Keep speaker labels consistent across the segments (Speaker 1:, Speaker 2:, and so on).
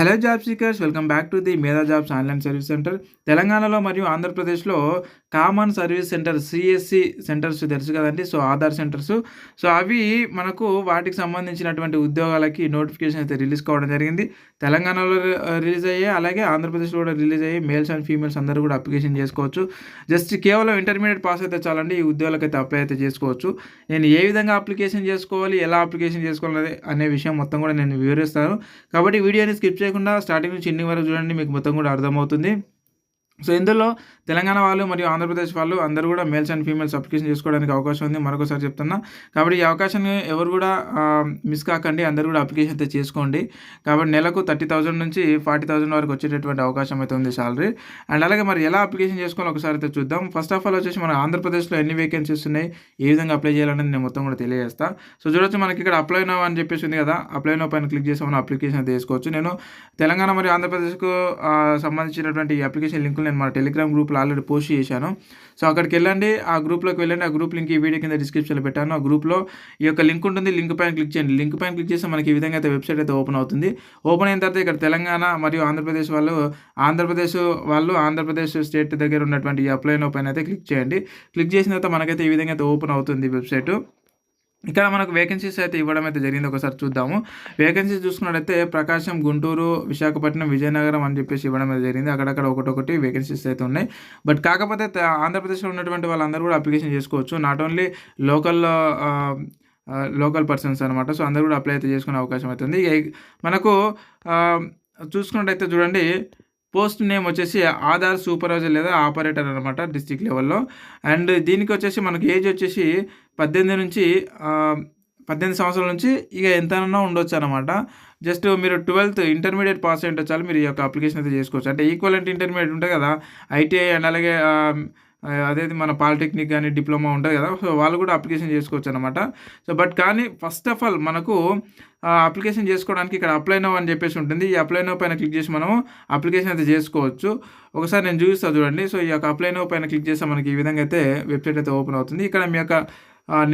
Speaker 1: Hello job seekers welcome back to the Medha jobs online service centre తెలంగాణలో మరియు ఆంధ్రప్రదేశ్లో common service centre CSC centres తెలుసు కదండి. So Aadhaar centres so అవి మనకు వాటికి సంబంధించినటువంటి ఉద్యోగాలకి నోటిఫికేషన్ అయితే రిలీజ్ కావడం జరిగింది. తెలంగాణలో రిలీజ్ అయ్యాయి అలాగే ఆంధ్రప్రదేశ్లో కూడా రిలీజ్ అయ్యి మేల్స్ అండ్ ఫీమేల్స్ అందరూ కూడా అప్లికేషన్ చేసుకోవచ్చు. జస్ట్ కేవలం ఇంటర్మీడియట్ పాస్ అయితే చాలండి. ఈ ఉద్యోగాలకు అయితే అప్లై అయితే చేసుకోవచ్చు. నేను ఏ విధంగా అప్లికేషన్ చేసుకోవాలి ఎలా అప్లికేషన్ చేసుకోవాలి అనే విషయం మొత్తం కూడా నేను వివరిస్తాను. కాబట్టి వీడియోని స్కిప్ చేయకుండా స్టార్టింగ్ నుంచి ఎండింగ్ వరకు చూడండి మీకు మొత్తం కూడా అర్థమవుతుంది. సో ఇందులో తెలంగాణ వాళ్ళు మరియు ఆంధ్రప్రదేశ్ వాళ్ళు అందరూ కూడా మేల్స్ అండ్ ఫీమేల్స్ అప్లికేషన్ చేసుకోవడానికి అవకాశం ఉంది. మరొకసారి చెప్తున్నా. కాబట్టి ఈ అవకాశాన్ని ఎవరు కూడా మిస్ కాకండి. అందరూ కూడా అప్లికేషన్ అయితే చేసుకోండి. కాబట్టి నెలకు థర్టీ థౌసండ్ నుంచి ఫార్టీ థౌసండ్ వరకు వచ్చేటటువంటి అవకాశం అయితే ఉంది సాలరీ అండ్ అలాగే మరి ఎలా అప్లికేషన్ చేసుకోవాలి ఒకసారి అయితే చూద్దాం. ఫస్ట్ ఆఫ్ ఆల్ వచ్చేసి మన ఆంధ్రప్రదేశ్లో ఎన్ని వేకెన్సీస్ ఉన్నాయి ఏ విధంగా అప్లై చేయాలనేది నేను మొత్తం కూడా తెలియజేస్తా. సో చూడొచ్చు మనకి ఇక్కడ అప్లై నో అని చెప్పేసి ఉంది కదా. అప్లై నో పైన క్లిక్ చేసి మనం అప్లికేషన్ అయితే చేసుకోవచ్చు నేను తెలంగాణ మరియు ఆంధ్రప్రదేశ్కు సంబంధించినటువంటి ఈ అప్లికేషన్ లింకులు నేను మన టెలిగ్రామ్ గ్రూప్లో ఆల్రెడీ పోస్ట్ చేశాను. సో అక్కడికి వెళ్ళండి ఆ గ్రూప్లోకి వెళ్ళండి ఆ గ్రూప్ లింక్ ఈ వీడియో కింద డిస్క్రిప్షన్లో పెట్టాను. ఆ గ్రూప్లో ఈ యొక్క లింక్ ఉంటుంది లింక్ పైన క్లిక్ చేయండి. లింక్ పైన క్లిక్ చేస్తే మనకి ఈ విధంగా అయితే వెబ్సైట్ అయితే ఓపెన్ అవుతుంది. ఓపెన్ అయిన తర్వాత ఇక్కడ తెలంగాణ మరియు ఆంధ్రప్రదేశ్ వాళ్ళు ఆంధ్రప్రదేశ్ వాళ్ళు ఆంధ్రప్రదేశ్ స్టేట్ దగ్గర ఉన్నటువంటి ఈ అప్లైన్ ఓపెన్ అయితే క్లిక్ చేయండి. క్లిక్ చేసిన తర్వాత మనకైతే ఈ విధంగా అయితే ఓపెన్ అవుతుంది వెబ్సైట్ ఇక్కడ మనకు వేకెన్సీస్ అయితే ఇవ్వడం అయితే జరిగింది. ఒకసారి చూద్దాము. వేకెన్సీస్ చూసుకున్నట్టయితే ప్రకాశం గుంటూరు విశాఖపట్నం విజయనగరం అని చెప్పేసి ఇవ్వడం అయితే జరిగింది. అక్కడక్కడ ఒకటొకటి వేకెన్సీస్ అయితే ఉన్నాయి. బట్ కాకపోతే ఆంధ్రప్రదేశ్లో ఉన్నటువంటి వాళ్ళందరూ కూడా అప్లికేషన్ చేసుకోవచ్చు. Not only local local persons అనమాట సో అందరూ కూడా అప్లై అయితే చేసుకునే అవకాశం అవుతుంది మనకు uh, చూసుకున్నట్టయితే చూడండి. పోస్ట్ నేమ్ వచ్చేసి ఆధార్ సూపర్వైజర్ లేదా ఆపరేటర్ అనమాట డిస్టిక్ లెవెల్లో. అండ్ దీనికి వచ్చేసి మనకి ఏజ్ వచ్చేసి పద్దెనిమిది నుంచి పద్దెనిమిది సంవత్సరాల నుంచి ఇక ఎంతనన్నా ఉండొచ్చు అనమాట జస్ట్ మీరు ట్వెల్త్ ఇంటర్మీడియట్ పాస్ అయ్యి చాలు మీరు ఈ యొక్క అప్లికేషన్ అయితే చేసుకోవచ్చు. అంటే ఈక్వల్ అంటే ఇంటర్మీడియట్ ఉంటుంది కదా ఐటీఐ అండ్ అలాగే అదేది మన పాలిటెక్నిక్ కానీ డిప్లొమా ఉంటుంది కదా సో వాళ్ళు కూడా అప్లికేషన్ చేసుకోవచ్చు అనమాట సో బట్ కానీ ఫస్ట్ ఆఫ్ ఆల్ మనకు అప్లికేషన్ చేసుకోవడానికి ఇక్కడ అప్లై నో అని చెప్పేసి ఉంటుంది. ఈ అప్లై నో పైన క్లిక్ చేసి మనం అప్లికేషన్ అయితే చేసుకోవచ్చు. ఒకసారి నేను చూపిస్తాను చూడండి. సో ఈ యొక్క అప్లై నో పైన క్లిక్ చేస్తే మనకి ఈ విధంగా అయితే వెబ్సైట్ అయితే ఓపెన్ అవుతుంది. ఇక్కడ మీ యొక్క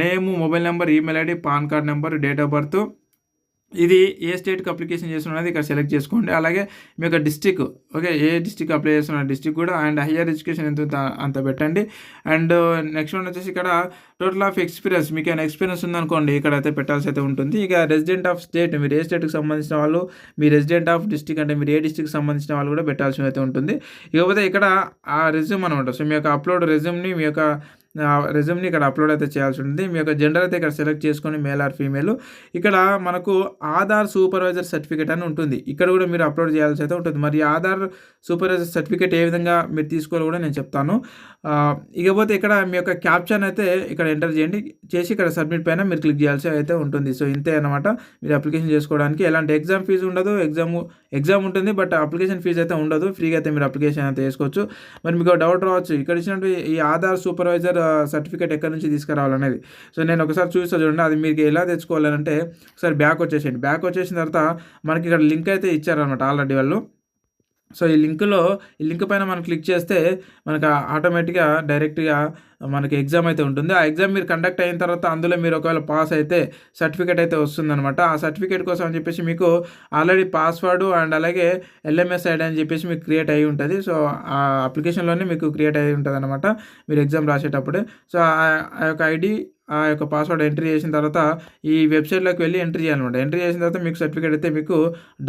Speaker 1: name mobile number email ID PAN card number date of birth ఇది ఏ స్టేట్కి అప్లికేషన్ చేస్తున్నది ఇక్కడ సెలెక్ట్ చేసుకోండి. అలాగే మీ యొక్క డిస్టిక్ ఓకే ఏ డిస్టిక్ అప్లై చేస్తున్న డిస్టిక్ కూడా అండ్ హయ్యర్ ఎడ్యుకేషన్ ఎంత అంత పెట్టండి. అండ్ నెక్స్ట్ వన్ వచ్చేసి ఇక్కడ టోటల్ ఆఫ్ ఎక్స్పీరియన్స్ మీకు ఏమైనా ఎక్స్పీరియన్స్ ఉందనుకోండి ఇక్కడ అయితే పెట్టాల్సి అయితే ఉంటుంది. ఇక రెసిడెంట్ ఆఫ్ స్టేట్ మీరు ఏ స్టేట్కి సంబంధించిన వాళ్ళు మీ రెసిడెంట్ ఆఫ్ డిస్టిక్ అంటే మీరు ఏ డిస్టిక్ సంబంధించిన వాళ్ళు కూడా పెట్టాల్సి అయితే ఉంటుంది. ఇకపోతే ఇక్కడ ఆ రెజ్యూమ్ అనమాట సో మీ యొక్క అప్లోడ్ రెజ్యూమ్ని మీ యొక్క రెజ్యూమ్ని ఇక్కడ అప్లోడ్ అయితే చేయాల్సి ఉంటుంది. మీ యొక్క జెండర్ అయితే ఇక్కడ సెలెక్ట్ చేసుకొని మేల్ ఆర్ ఫీమేల్ ఇక్కడ మనకు ఆధార్ సూపర్వైజర్ సర్టిఫికేట్ అని ఉంటుంది. ఇక్కడ కూడా మీరు అప్లోడ్ చేయాల్సి అయితే ఉంటుంది. మరి ఆధార్ సూపర్వైజర్ సర్టిఫికేట్ ఏ విధంగా మీరు తీసుకోవాలి కూడా నేను చెప్తాను. ఇకపోతే ఇక్కడ మీ యొక్క క్యాప్షన్ అయితే ఇక్కడ ఎంటర్ చేయండి. చేసి ఇక్కడ సబ్మిట్ పైన మీరు క్లిక్ చేయాల్సి అయితే ఉంటుంది. సో ఇంతే అనమాట మీరు అప్లికేషన్ చేసుకోవడానికి ఎలాంటి ఎగ్జామ్ ఫీజు ఉండదు. ఎగ్జామ్ ఎగ్జామ్ ఉంటుంది బట్ అప్లికేషన్ ఫీజు అయితే ఉండదు. ఫ్రీగా అయితే మీరు అప్లికేషన్ అయితే వేసుకోవచ్చు. మరి మీకు డౌట్ రావచ్చు. ఇక్కడ ఇచ్చినట్టు ఈ ఆధార్ సూపర్వైజర్ సర్టిఫికేట్ ఎక్కడి నుంచి తీసుకురావాలనేది. సో నేను ఒకసారి చూస్తా చూడండి అది మీకు ఎలా తెచ్చుకోవాలంటే ఒకసారి బ్యాక్ వచ్చేసేయండి. బ్యాక్ వచ్చేసిన తర్వాత మనకి ఇక్కడ లింక్ అయితే ఇచ్చారనమాట ఆల్రెడీ వాళ్ళు. సో ఈ లింక్లో ఈ లింక్ పైన మనం క్లిక్ చేస్తే మనకు ఆటోమేటిక్గా డైరెక్ట్గా మనకి ఎగ్జామ్ అయితే ఉంటుంది. ఆ ఎగ్జామ్ మీరు కండక్ట్ అయిన తర్వాత అందులో మీరు ఒకవేళ పాస్ అయితే సర్టిఫికేట్ అయితే వస్తుందన్నమాట. ఆ సర్టిఫికేట్ కోసం అని చెప్పేసి మీకు ఆల్రెడీ పాస్వర్డ్ అండ్ అలాగే ఎల్ఎంఎస్ ఐడి అని చెప్పేసి మీకు క్రియేట్ అయ్యి ఉంటుంది. సో ఆ అప్లికేషన్లోనే మీకు క్రియేట్ అయ్యి ఉంటుంది అనమాట మీరు ఎగ్జామ్ రాసేటప్పుడే. సో ఆ యొక్క ఐడి ఆ యొక్క పాస్వర్డ్ ఎంట్రీ చేసిన తర్వాత ఈ వెబ్సైట్లోకి వెళ్ళి ఎంట్రీ చేయాలన్నమాట. ఎంట్రీ చేసిన తర్వాత మీకు సర్టిఫికేట్ అయితే మీకు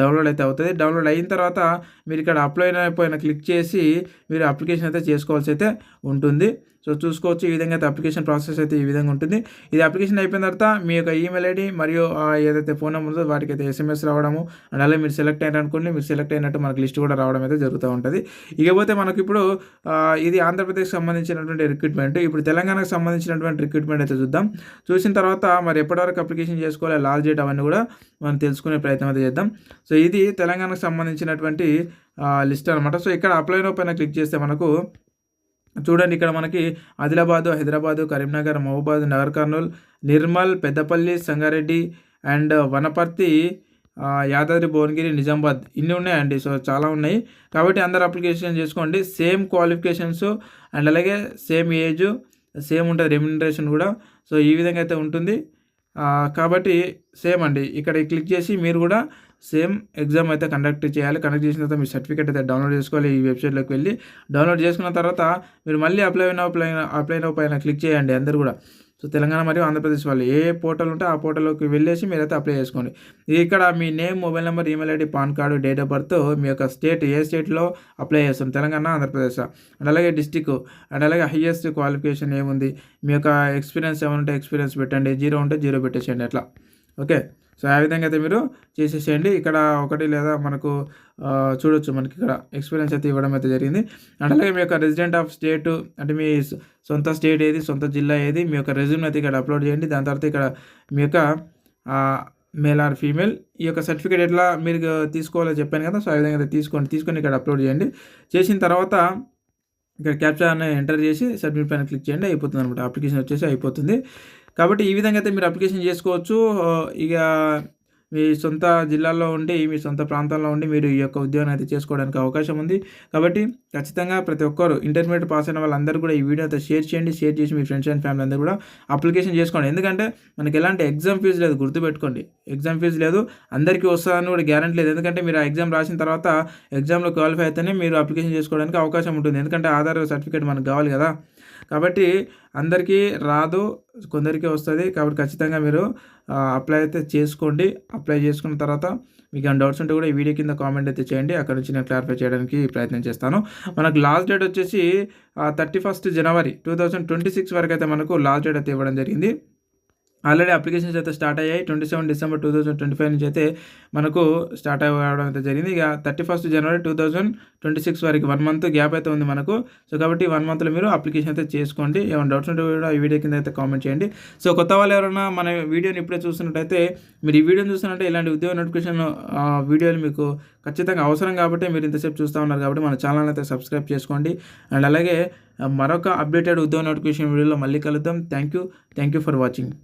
Speaker 1: డౌన్లోడ్ అయితే అవుతుంది. డౌన్లోడ్ అయిన తర్వాత మీరు ఇక్కడ అప్లై అయిపోయిన క్లిక్ చేసి మీరు అప్లికేషన్ అయితే చేసుకోవాల్సి అయితే ఉంటుంది. సో చూసుకోవచ్చు ఈ విధంగా అయితే అప్లికేషన్ ప్రాసెస్ అయితే ఈ విధంగా ఉంటుంది. ఇది అప్లికేషన్ అయిపోయిన తర్వాత మీ యొక్క ఈమెయిల్ ఐడి మరియు ఏదైతే ఫోన్ నెంబర్ ఉందో వాటికి అయితే ఎస్ఎంఎస్ రావడము అండ్ అలాగే మీరు సెలెక్ట్ అయిన అనుకోండి మీరు సెలెక్ట్ అయినట్టు మనకు లిస్ట్ కూడా రావడం అయితే జరుగుతూ ఉంటుంది. ఇకపోతే మనకి ఇప్పుడు ఇది ఆంధ్రప్రదేశ్కి సంబంధించినటువంటి రిక్రూట్మెంట్ ఇప్పుడు తెలంగాణకు సంబంధించినటువంటి రిక్రూట్మెంట్ అయితే చూద్దాం. చూసిన తర్వాత మరి ఎప్పటివరకు అప్లికేషన్ చేసుకోవాలి లాస్ట్ డేట్ అవన్నీ కూడా మనం తెలుసుకునే ప్రయత్నం అయితే చేద్దాం. సో ఇది తెలంగాణకు సంబంధించినటువంటి లిస్ట్ అనమాట సో ఇక్కడ అప్లై పైన క్లిక్ చేస్తే మనకు చూడండి ఇక్కడ మనకి ఆదిలాబాదు హైదరాబాదు కరీంనగర్ మహబూబాద్ నగర్ కర్నూలు నిర్మల్ పెద్దపల్లి సంగారెడ్డి అండ్ వనపర్తి యాదాద్రి భువనగిరి నిజామాబాద్. ఇన్ని ఉన్నాయండి. సో చాలా ఉన్నాయి. కాబట్టి అందరు అప్లికేషన్ చేసుకోండి. సేమ్ క్వాలిఫికేషన్స్ అండ్ అలాగే సేమ్ ఏజ్ సేమ్ ఉంటుంది రెమ్యునరేషన్ కూడా. సో ఈ విధంగా అయితే ఉంటుంది. కాబట్టి సేమ్ అండి. ఇక్కడ క్లిక్ చేసి మీరు కూడా సేమ్ ఎగ్జామ్ అయితే కండక్ట్ చేయాలి. కండక్ట్ చేసిన తర్వాత మీ సర్టిఫికేట్ అయితే డౌన్లోడ్ చేసుకోవాలి. ఈ వెబ్సైట్లోకి వెళ్ళి డౌన్లోడ్ చేసుకున్న తర్వాత మీరు మళ్ళీ అప్లై అయిన అప్లై అప్లై పైన క్లిక్ చేయండి అందరు కూడా. సో తెలంగాణ మరియు ఆంధ్రప్రదేశ్ వాళ్ళు ఏ పోర్టల్ ఉంటే ఆ పోర్టల్లోకి వెళ్ళేసి మీరైతే అప్లై చేసుకోండి. ఇక్కడ మీ name mobile number email ID PAN card date of birth మీ యొక్క స్టేట్ ఏ స్టేట్లో అప్లై చేస్తాం తెలంగాణ ఆంధ్రప్రదేశ్ అండ్ అలాగే డిస్టిక్ అండ్ అలాగే హయ్యెస్ట్ క్వాలిఫికేషన్ ఏముంది? మీ యొక్క ఎక్స్పీరియన్స్ ఏమైనా ఉంటే ఎక్స్పీరియన్స్ పెట్టండి. జీరో ఉంటే జీరో పెట్టేసేయండి అట్లా. ఓకే? సో ఆ విధంగా అయితే మీరు చేసేసేయండి. ఇక్కడ ఒకటి లేదా మనకు చూడొచ్చు మనకి ఇక్కడ ఎక్స్పీరియన్స్ అయితే ఇవ్వడం అయితే జరిగింది. అండ్ అలాగే మీ యొక్క రెసిడెంట్ ఆఫ్ స్టేట్ అంటే మీ సొంత స్టేట్ ఏది సొంత జిల్లా ఏది మీ యొక్క రెజ్యూమ్ అయితే ఇక్కడ అప్లోడ్ చేయండి. దాని తర్వాత ఇక్కడ మీ యొక్క మేల్ ఆర్ ఫీమేల్ ఈ యొక్క సర్టిఫికేట్ ఎట్లా మీరు తీసుకోవాలో చెప్పాను కదా సో ఆ విధంగా అయితే తీసుకోండి తీసుకొని ఇక్కడ అప్లోడ్ చేయండి. చేసిన తర్వాత ఇక్కడ క్యాప్చర్ అనే ఎంటర్ చేసి సబ్మిట్ పైన క్లిక్ చేయండి అయిపోతుంది అనమాట అప్లికేషన్ వచ్చేసి అయిపోతుంది. కాబట్టి ఈ విధంగా అయితే మీరు అప్లికేషన్ చేసుకోవచ్చు. ఇక మీ సొంత జిల్లాల్లో ఉండి మీ సొంత ప్రాంతంలో ఉండి మీరు ఈ యొక్క ఉద్యోగం అయితే చేసుకోవడానికి అవకాశం ఉంది. కాబట్టి ఖచ్చితంగా ప్రతి ఒక్కరు ఇంటర్మీడియట్ పాస్ అయిన వాళ్ళందరూ కూడా ఈ వీడియో అయితే షేర్ చేయండి. షేర్ చేసి మీ ఫ్రెండ్స్ అండ్ ఫ్యామిలీ అందరూ కూడా అప్లికేషన్ చేసుకోండి. ఎందుకంటే మనకి ఎలాంటి ఎగ్జామ్ ఫీజు లేదు గుర్తుపెట్టుకోండి. ఎగ్జామ్ ఫీజు లేదు అందరికీ వస్తుందని కూడా గ్యారంటీ లేదు. ఎందుకంటే మీరు ఆ ఎగ్జామ్ రాసిన తర్వాత ఎగ్జామ్లో క్వాలిఫై అయితేనే మీరు అప్లికేషన్ చేసుకోవడానికి అవకాశం ఉంటుంది. ఎందుకంటే ఆధార్ సర్టిఫికేట్ మనకు కావాలి కదా. కాబట్టి అందరికీ రాదు కొందరికి వస్తుంది. కాబట్టి ఖచ్చితంగా మీరు అప్లై అయితే చేసుకోండి. అప్లై చేసుకున్న తర్వాత మీకు ఏమైనా డౌట్స్ ఉంటే కూడా ఈ వీడియో కింద కామెంట్ అయితే చేయండి. అక్కడ నుంచి నేను క్లారిఫై చేయడానికి ప్రయత్నం చేస్తాను. మనకు లాస్ట్ డేట్ వచ్చేసి thirty first January two thousand twenty six వరకు అయితే మనకు లాస్ట్ డేట్ అయితే ఇవ్వడం జరిగింది. ఆల్రెడీ అప్లికేషన్స్ అయితే స్టార్ట్ అయ్యాయి. Twenty seven December two thousand twenty five నుంచి అయితే మనకు స్టార్ట్ అవ్వడం అయితే జరిగింది. ఇక thirty first January two thousand twenty six వరకు వన్ మంత్ గ్యాప్ అయితే ఉంది మనకు. సో కాబట్టి వన్ మంత్లో మీరు అప్లికేషన్ అయితే చేసుకోండి. ఏమైనా డౌట్స్ ఉంటే కూడా ఈ వీడియో కింద అయితే కామెంట్ చేయండి. సో కొత్త వాళ్ళు ఎవరైనా మన వీడియోని ఇప్పుడే చూస్తున్నట్టయితే మీరు ఈ వీడియోని చూస్తున్నట్టే ఇలాంటి ఉద్యోగ నోటిఫికేషన్ వీడియోలు మీకు ఖచ్చితంగా అవసరం కాబట్టి మీరు ఇంతసేపు చూస్తూ ఉన్నారు కాబట్టి మన ఛానల్ అయితే సబ్స్క్రైబ్ చేసుకోండి. అండ్ అలాగే మరొక అప్డేటెడ్ ఉద్యోగ నోటిఫికేషన్ వీడియోలో మళ్ళీ కలుద్దాం. Thank you. Thank you for watching.